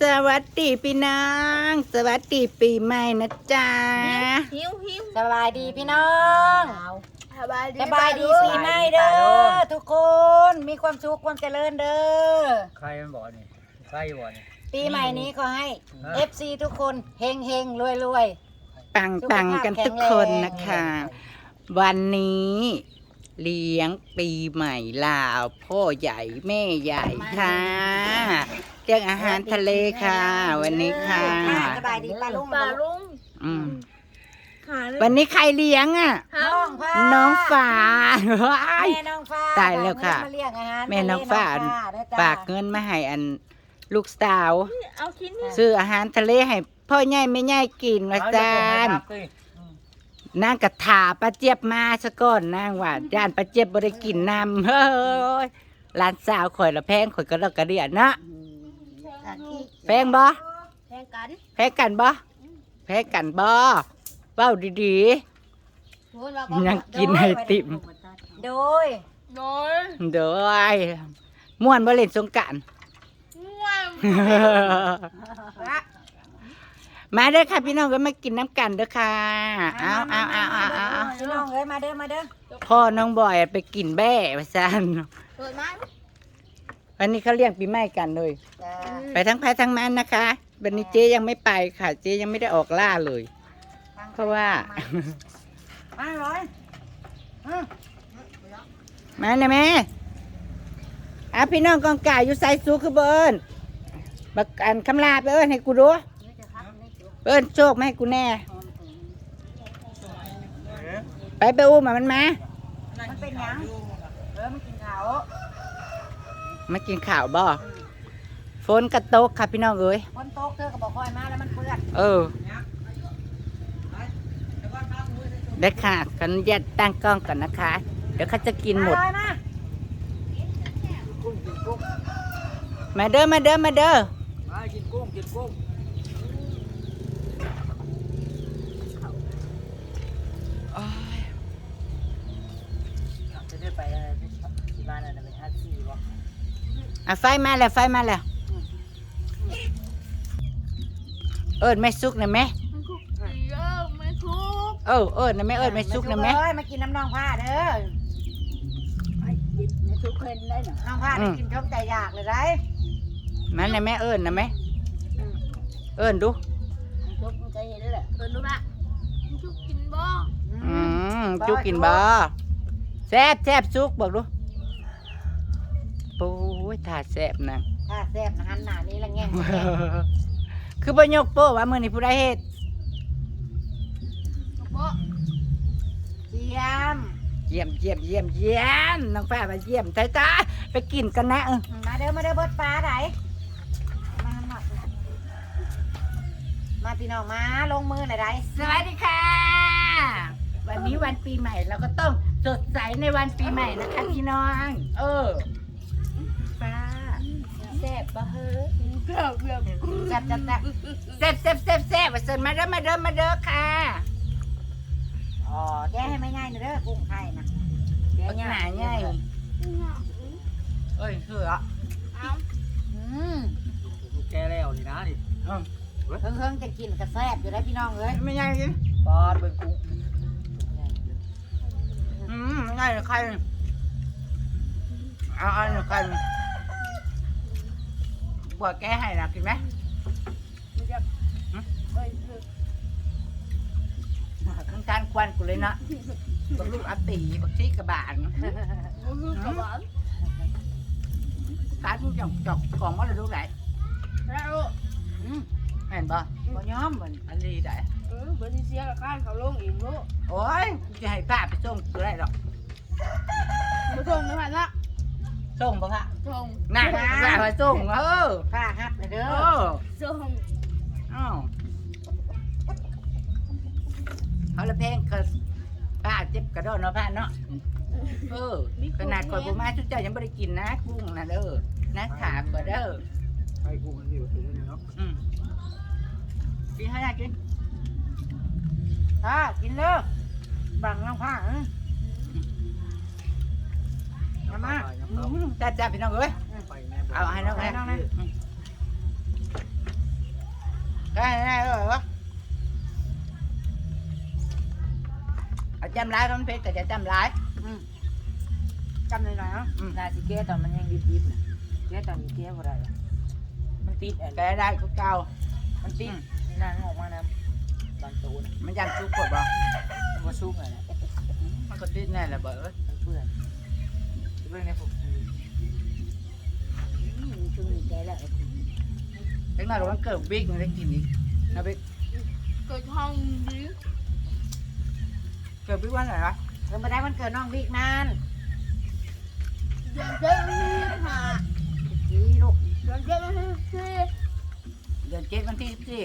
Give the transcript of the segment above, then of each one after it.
สวัสดีพี่น้อง สวัสดีปีใหม่นะจ๊ะหิวหิวสบายดีพี่น้องสบายดีสบายดีปีใหม่เด้อทุกคนมีความสุขความเจริญเด้อใครมันบอกนี่ใครบอกนี่ปีใหม่นี้ก็ให้ฮะ FC ทุกคนเฮงเฮงรวยรวยปังปังๆกันทุกคนนะคะ วันนี้ เลี้ยงปีใหม่ลาวพ่อใหญ่แม่ใหญ่ค่ะเรื่องอาหารทะเลค่ะ วันนี้ค่ะสบายดีป้าลุงปลาลุงอืมขาวันนี้ใครเลี้ยงอะ น้องฟ้าน้องฝาว้ายแม่น้องฟ้าตายแล้วค่ะมาเลี้ยงอาหารแม่น้องฟ้าเด้อจ้ฝากเงินมาให้อันลูกสาวเอาชิ้นนี้ซื้ออาหารทะเลให้พ่อใหญ่แม่ใหญ่กินว่าจาน นางกระถาป้าเจี๊ยบมาซะก่อนนางว่าย่านป้าเจี๊ยบบ่ได้กินน้ำเฮ้ยหลานสาวข่อยละแพงข่อยก็เลิกกระเดียดนะแพงบ่แทงกันแพงกันบ่แพงกันบ่เว้าดียังกินไอติมโดยโดยๆเด้อยม่วนบ่เล่นสงกรารง่วง มาเด้อค่ะพี่น้องก็มากินน้ำกันเด้อค่ะเอาเอาเอาเอาเอาเอาพี่น้องเอ้ยมาเด้อมาเด้อพ่อน้องบอยไปกินแบ่ว่าซั่นเปิดมาวันนี้เขาเลี้ยงปีใหม่กันเลยจ้าไปทั้งภายทั้งมันนะคะ วันนี้เจ๊ยังไม่ไปค่ะ เจ๊ยังไม่ได้ออกล่าเลย เพราะว่ามาร้อยอืมมานะแม่อะพี่น้องกองกายอยู่ไซซูคือเบิร์นบักอันคำลาไปเอิญให้กูดู เอิญโชคมาให้กูแน่ ไปไปอุ้มมามันมา มันเป็นหยังเออมันกินเขาวมากินข่าวบ่ฝนกระตกค่ะพี่น้องเอ้ย คนโต๊ะเธอก็บอกคอยมาแล้วมันเปื้อนเออ ได้ค่ะกันยัดตั้งกล้องก่อนนะคะ เดี๋ยวเขาจะกินหมด มามา มาเด้อ มาเด้อ มาเด้อ มากินกุ้งกินกุ้ง จะได้ไปที่บ้านอะไรเป็นอาชีพวะ อ่ะไฟมาแล้วไฟมาแล้ว เอิญไม่ซุกนะแม่มันคุกเยอะไม่คุกเออเอิญนะแม่เอิญไม่ซุกนะแม่เอ้ยมากินน้ำน้องผ้าเด้อไอ้กินไม่ทุกคนได้หนอน้องผ้าได้กินชมใจอยากเลยได้มันนะแม่เอิญนะแม่เอิญดูทุกใจเห็นแหละเปิดดูละมันคุกกินบ่อืมจุกกินบ่แซบแซบซุกบอกดูโอ้ ยถ่าแซบนะถ้าแซ่บนะหันหน้านี้ละแง่งคือบ่ยกโป้ว่ามื้อนี้ผู้ใดเฮ็ดบ่เจียมเยี่ยมเยี่ยมเยี่ยมเยี่ยมน้องฟ้ามาเยี่ยมจ้าจ้าไปกินกันนะเออมาเด้อมาเด้อเบิดปลาไหนมาหน่อยมาพี่น้องมาลงมือหน่อยได้สวัสดีค่ะ วันนี้วันปีใหม่เราก็ต้องสดใสในวันปีใหม่นะคะพี่น้อง เออฟ้า แซ่บบ่เฮ้อเกือบเกือบแซ่บจัดแซ่บแซ่บแซ่บแซ่บแซ่บว่าเสิร์นมาเด้อมาเด้อมาเด้อค่ะอ๋อแกให้ไม่ง่ายนะเด้อกุ้งไข่นะแกบักหนาง่ายเอ้ยเสือเอาอืมแกแล้วนี่นะนี่เพิ่งเพิ่งจะกินกระแซ่บอยู่ได้พี่น้องเอ้ยไม่ง่ายกินปอดเบิ่งกุ้งอืมง่ายเลยใครเอาอานใคร บัวแกให้นะกินไหมเอ้ยคือทั้งการควันกูเลยนะบักลูกอาตีบักชีกระบาลมันคือกระบอนการทุกอย่างจอกของมันเลยลูกไหนแล้วอืมเห็นปะบ่ยอมเหมือนอันนี้ได้เออเบอร์ที่เสียกับข้านเขาลงอีกลูกโอ้ยจะให้ป้าไปส่งกูได้หรอกมาส่งไม่ผ่านละ ส่งปะคะส่งน่าป้าไปส่งเออผ้าฮับเลยเด้เอออส่งอ้าวเขาละเพลงก็ป้าเจ็บกระโดดเนาะป้าเนาะเออขนาดก่อนกูมาชุดเจ้ายังไม่ได้กินนะกุ้งนะเด้อนะขาก็เด้อไอ้กุ้งมันอยู่ตรงนี้เนาะอืมกินให้ได้กินถ้ากินเด้อบังน้องผ้าเอ้ยมามาอืม จ้าจ้าพี่น้องเอ้ยเอาให้น้องให้น้องนะได้ได้เลยวะเอาจำร้ายก็มันเผ็ดแต่จะจำร้ายจำหน่อยๆเนาะนาสิแก้ตอนมันยังดิบๆนะแก้ตอนนี้แก้บ่ได้มันติดแก้ได้ก็เก่ามันติดนางออกมานะตอนตูนมันยังซุกกดบ่มันซุกเลยมันก็ติดแน่แหละเบอร์เพื่อนเพื่อนในผม ช่วงนี้แกแล้วเล็กน้อยก็มันเกิดบิ๊กมันได้กินอีกนะบิ๊กเกิดห้องดีเกิดบิ๊กวันไหนวะเพิ่นมาได้วันเกิดน้องบิ๊กนานเดือนเจ็ดวันที่สิบห้าจีลูกเดือนเจ็ดวันที่สิบสี่เดือนเจ็ดวันที่สิบสี่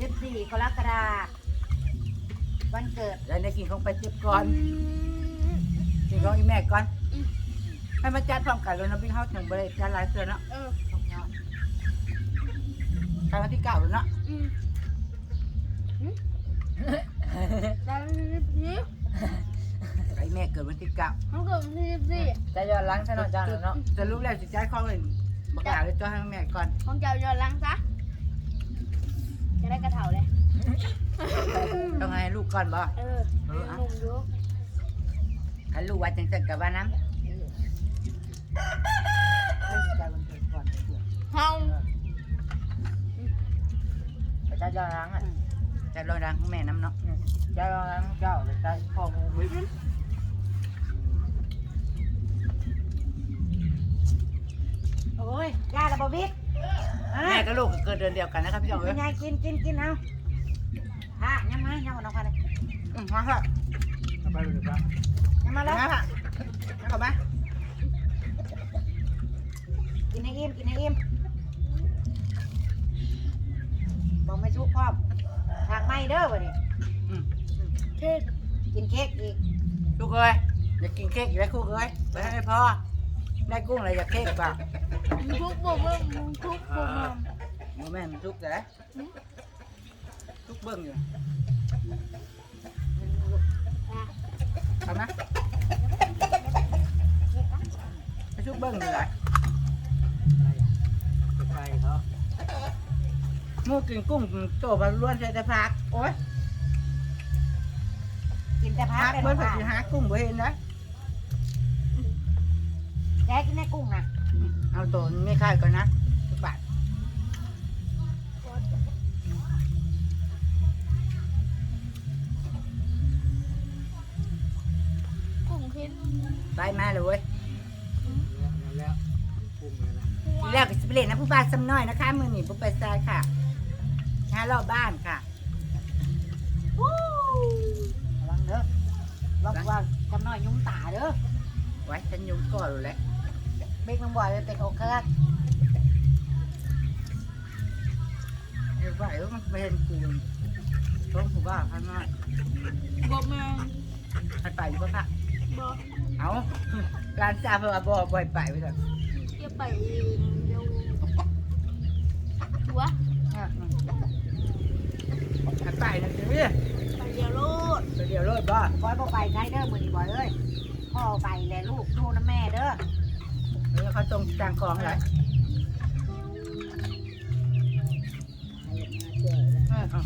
สิบสี่กรกฎาคมวันเกิดแล้วได้กินของไปเจ็บก่อนกินของอีแม่ก่อน ให้มาจัดพร้อมกันเลยนะบิ๊กเฮาถึงบริจาคหลายเตือนเนาะเออของเนาะครั้งวันที่เก้าแล้วเนาะอืมอืมแต่วันที่สิบสี่ไอ้แม่เกิดวันที่เก้าเขาเกิดวันที่สิบสี่จะย้อนหลังซะหน่อยจ้าเนาะจะรู้แล้วสิจ่ายของเลยบักหลาเลยจ้าให้แม่ก่อนของเจ้าย้อนหลังซะจะได้กระเถาเลยต้องให้ลูกก่อนบ่เออหนุ่มอยู่ให้ลูกว่าจังซั่นกับว่าน้ำ ห้องแต่จะย้อนหลังอะจะรอดังของแม่น้ำเนาะจะย้อนหลังเจ้าแต่จะพ่อมูวิบโอ้ยย่าระบบบิ๊กแม่กับลูกก็เกิดเดือนเดียวกันนะครับพี่น้องเป็เอ้นยไงกินกินกินเอาฮะยังมายังมาน้องพันเลยอืมมาค่ะเอาไปเลยดีกว่ายังมามาแล้วค่ะเข้ามา กินให้อิ่มกินให้อิ่มบอกไม่ชุกพร้อมทางไม่เด้อวะนี่อืมเค้กกินเค้กอีกลูกเอ้ยอยากกินเค้กอยู่ได้คู่เอ้ยไปให้พ่อได้กุ้งอะไรอยากเค้กเปล่ามึงทุกบ่มึงมึงทุกบ่มึงโมแม่มันทุกแต่ทุกเบิ้งอยู่เข้ามาไปทุกเบิ้งอยู่ไหน ไปไกลเขาหมูกินกุ้งโตบล้วนใส่แต่ผักโอ้ยกินแต่พัผักกได้เบิ้บ่งผัค่ะกหากุ้งบ่เห็นนะแกกินแม่กุ้งนะเอาตัวไม่ค่ายก่อนนะสักบาทกุ้งคิดไปมาเลยเว้ย แรกก็จะไปเล่นนะผู้บ้านซ้ำน้อยนะคะมือหนีบุไปทรายค่ะหารอบบ้านค่ะระวังเด้อระวังจำน้อยยุ้งตาเด้อไว้ฉันยุ่งก่อนเลยแหละเบกน้องบอยไปเป็นโอเคร์เดี๋ยวไหวว่ามันไม่เห็นกูต้องผู้บ้านข้างน้อยบ่แม่นให้ไปอยู่ปะค่ะบ่เอาการจ่าเพราะว่าบ่บ่อยไปไปเถอะอ ย่าไปเร็วหัวให้ไปนะสิไปเดี๋ยวโลดไปเดี๋ยวรถบ่บอยบ่ไปใช้เด้อมือนี่บอยเอ้ยพ่อไปแลลูกดูน้ำแม่เด้อเออเขาตรงกลางคลองอะไรเออเอา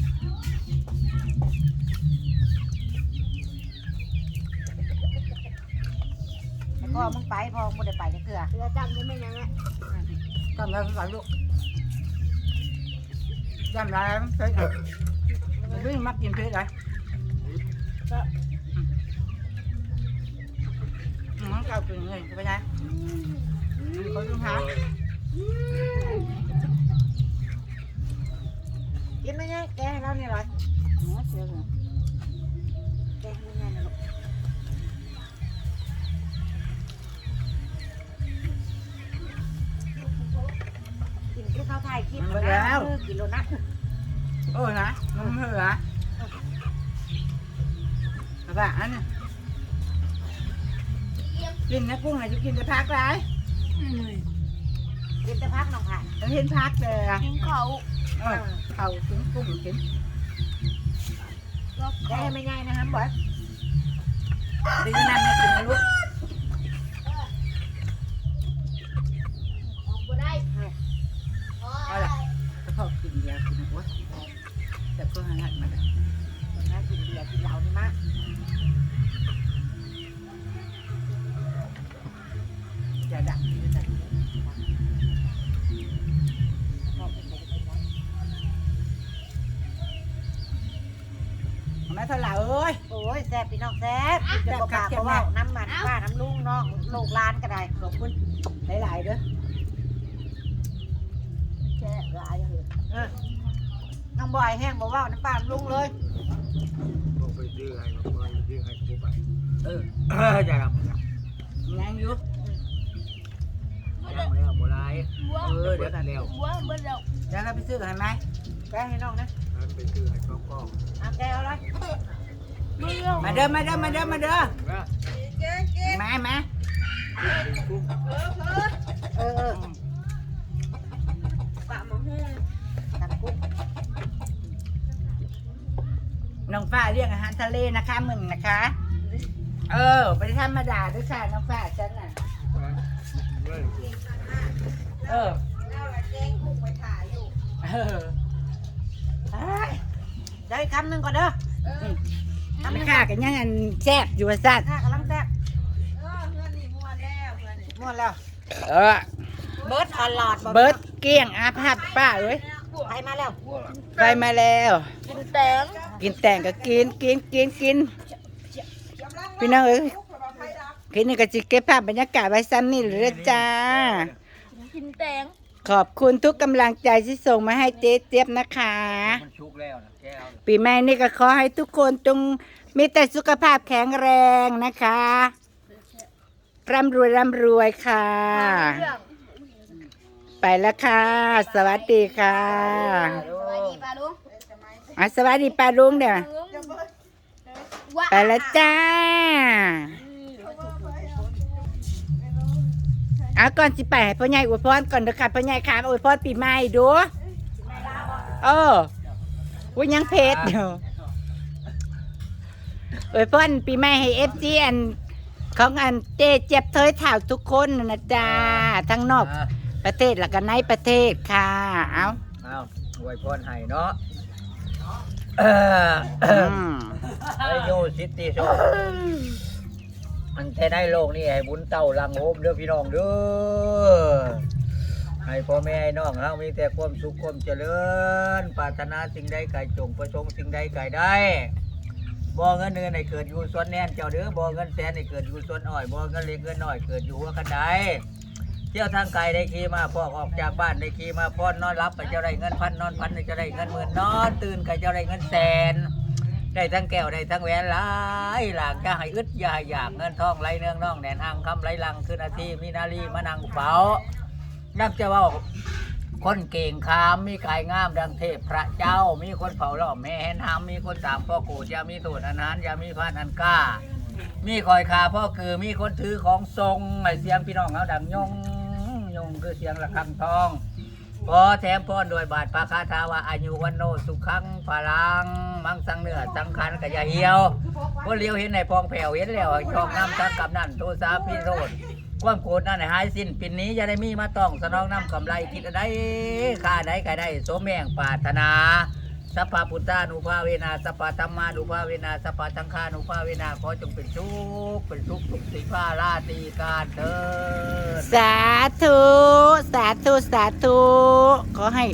แต่พ่อมึงไปพ่อมึงบ่ได้ไปจะเกลือแล้วจำได้ไหมยังไงทำแล้วฝันลูกจำได้ไหมเพชรอะวิ่งมักกินเพชรอะไรอืมเขากินเลยไปไหนเขาต้องหากิ นไหมเนี่ยแกให้เราเนี่ยเหรอเนื้อเสือเหร นะลูกกินคือเขาถ่ายคลิปนะเออกินโลนะเออนะมันเหรอแบบว่าอันนี้กินนะกุ้งไหนจะกินแต่พักไรกินแต่พักน้องผ่านฉันเห็นพักแต่กินเขาเออเขากินกุ้งกินก็แกให้ไม่ง่ายนะครับบอยดีนั่นไม่กินนะลูกออก เอาละถ้าพ่อกินยากินหัวแต่ก็หันมาเลยนะกินเบียร์กินเหล้านี่มากจะดักอยู่แต่บอกไม่เคยกินนะแม่เท่าไหร่เอ้ยโอ้ยแซ่บพี่น้องแซ่บจะบอกปากเขาว่าน้ำมันป้าน้ำลุงน้องลูกร้านก็ได้ขอบคุณหลายๆเด้อ หลายเลยเออน้องบอยแห้งบอกว่าน้ำป้าน้ำลุงเลยบอกไปดื้อให้บอกไปดื้อให้กูไปเออ จะทำ ยังอยู่ยังแล้วโบราณเออเดี๋ยวแต่แล้วว้าเบิ่งแล้วแล้วก็ไปซื้อให้ไหมแกให้น้องนะนั้นไปดื้อให้ก้องก้องเอาแกเอาเลยเบิ่งแล้วมาเด้อมาเด้อมาเด้อมาเด้อนะมามากุ้งเออเออ ปะมาฮู้ ตักกุ้ง น้องฟ้าเรียกอาหารทะเลนะคะมึงนะคะ เออไปธรรมดาด้วยค่ะน้องฟ้าฉันน่ะ เออไปถ่ายอยู่เออเอ้ยเดี๋ยวอีกคำหนึ่งก่อนเด้อเออคำหไม่นึ่งค่ากันยังอันแซ่บอยู่ว่าซั่นข้ากำลังแซ่บเออเพื่อนนี่ม่วนแล้วเพื่อนนี่มวนแล้ว เออ เบิร์ดอลอดเบิร์ดเกลี้ยงอาภัพป้าเอ้ยไปมาแล้วไปมาแล้ว กินแตง กินแต่งก็กินกินกินกินพี่น้องเอ้ยคืนนี้ก็จิเก็บภาพบรรยากาศไว้ซ้ำนี่เลยเด้อจ้า กินแตงขอบคุณทุกกำลังใจที่ส่งมาให้เจ๊เจี๊ยบนะคะ มันชุกแล้วนะแกเอาปีใหม่นี่ก็ขอให้ทุกคนจงมีแต่สุขภาพแข็งแรงนะคะร่ำรวยร่ำรวยค่ะเรื่องไปแล้วค่ะ สวัสดีค่ะสวัสดีป้าลุง อะสวัสดีป้าลุงเดี๋ยวว่าไปแล้วจ้าเอาก่อนสิไปให้พ่อใหญ่อวยพรก่อนเด้อค่ะพ่อใหญ่ค่ะมาอวยพรปีใหม่ดูเออว่ายังเพชรอยู่อวยพรปีใหม่ให้เอฟซีอันของอันเจเจ็บเทยถ่าวทุกคนน่ะนะจ้าทั้งนอกประเทศและก็ในประเทศค่ะ เอาเอาอวยพรให้เนาะเอออืม ไอโยซิตี้โชมันแท้ได้โลกนี่ให้บุญเต่าลังโฮมเด้อพี่น้องเด้อให้พ่อแม่ให้น้องเฮามีแต่ความสุขความเจริญปรารถนาสิ่งใดไก่จงประสงค์สิ่งใดไก่ได้บ่เงินเงินให้เกิดอยู่ส่วนแน่นเจ้าเด้อบ่เงินแสนให้เกิดอยู่ส่วนอ้อยบ่เงินเล็กเงินน้อยเกิดอยู่หัวกันได เที่ยวทางไกลได้ขี่มาพอกออกจากบ้านได้ขี่มาพอนอนรับไปเจ้าได้เงินพันนอนพันเจ้าได้เงินหมื่นนอนตื่นก็เจ้าได้เงินแสน ได้ทั้งแก้วได้ทั้งแหวนหลายหลากจะให้อึดยาอยากเงินทองไหลเนืองน่องแหนนอ่างคำไหลลังคือนาทีมีนาลีมานังเฝ้านับจะว่าคนเก่งคามมีกายงามดังเทพพระเจ้า มีคนเผาล่อแม่แหนหามมีคนตามพ่อโกดอยามีตูดอันนั้นยามีพานอันก้า มีคอยคาพ่อคือมีคนถือของทรงไอเสียงพี่น้องเขาดังยง ยงคือเสียงระฆังทองพอแถมพ่อโดวยบาทปาคาทาว่าอายุวันโนสุขังพลัง มังสังเนื้อสังขันกะยาเหี่ยวก็เลี้ยวเห็นในพองแผ่วเห็นแล้วชอกน้ำทักกับนั่นโทสาพิโรธความโกรธนั่นหายสิ้นปินนี้จะได้มีมาต้องสนองน้ำกำไรคิดอะไรข้าได้ก็ได้สมแมงปรารถนา สัพพะพุทธานุภาเวนาสัพพะธรรมานุภาเวนาสัพพะสังฆานุภาเวนาขอจงเป็นชุกเป็นชุกสุขสีฟ้าราตรีการเถิดสาธุสาธุสาธุขอให้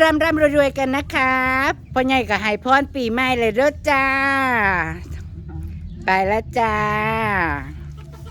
ร่ำร่ำรวยๆกันนะครับพ่อใหญ่ก็ให้พรปีใหม่เลยเด้อจ้า ไปแล้วจ้า